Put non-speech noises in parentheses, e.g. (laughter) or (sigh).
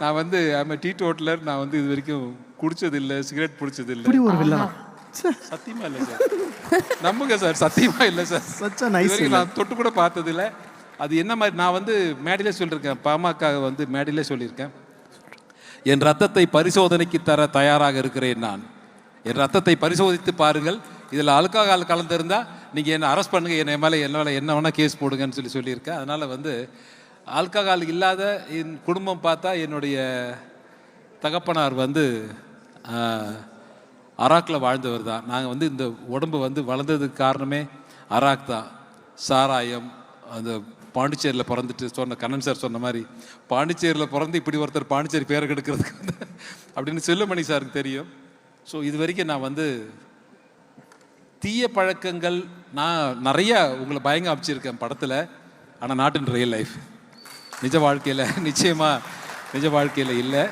நான் வந்து I'm tea totaller நான் வந்து இது வரைக்கும் குடிச்சது இல்லை சிகரெட் பிடிச்சது இல்லை இப்படி ஒரு வில்லனா சத்தியமா இல்லை சார். (laughs) நம்புங்க சார் சத்தியமா இல்லை சார். இது வரைக்கும் நான் தொட்டு கூட பார்த்தது இல்லை அது என்ன மாதிரி நான் வந்து மேடையிலே சொல்லியிருக்கேன். பாமக வந்து மேடையிலே சொல்லியிருக்கேன். என் ரத்தத்தை பரிசோதனைக்கு தர தயாராக இருக்கிறேன் நான். என் ரத்தத்தை பரிசோதித்து பாருங்கள். இதில் ஆல்கஹால் கலந்திருந்தா நீங்கள் என்ன அரெஸ்ட் பண்ணுங்க. என் மேலே என்ன மேலே என்ன வேணால் கேஸ் போடுங்கன்னு சொல்லி சொல்லியிருக்கேன். அதனால் வந்து ஆல்கஹால் இல்லாத என் குடும்பம் பார்த்தா என்னுடைய தகப்பனார் வந்து அராக்கில் வாழ்ந்தவர் தான். நாங்கள் வந்து இந்த உடம்பு வந்து வளர்ந்ததுக்கு காரணமே அராக் தான். சாராயம் அந்த பாண்டிச்சேரியில் பிறந்துட்டு சொன்ன கண்ணன் சார் சொன்ன மாதிரி பாண்டிச்சேரியில் பிறந்து இப்படி ஒருத்தர் பாண்டிச்சேரி பேரை கெடுக்கிறதுக்கு வந்து அப்படின்னு செல்லுமணி சாருக்கு தெரியும். ஸோ இது வரைக்கும் நான் வந்து தீய பழக்கங்கள் நான் நிறையா உங்களை பயங்க அமைச்சிருக்கேன் படத்தில் ஆனால் நாட் இன் ரியல் லைஃப் நிஜ வாழ்க்கையில் நிச்சயமாக நிஜ வாழ்க்கையில் இல்லை.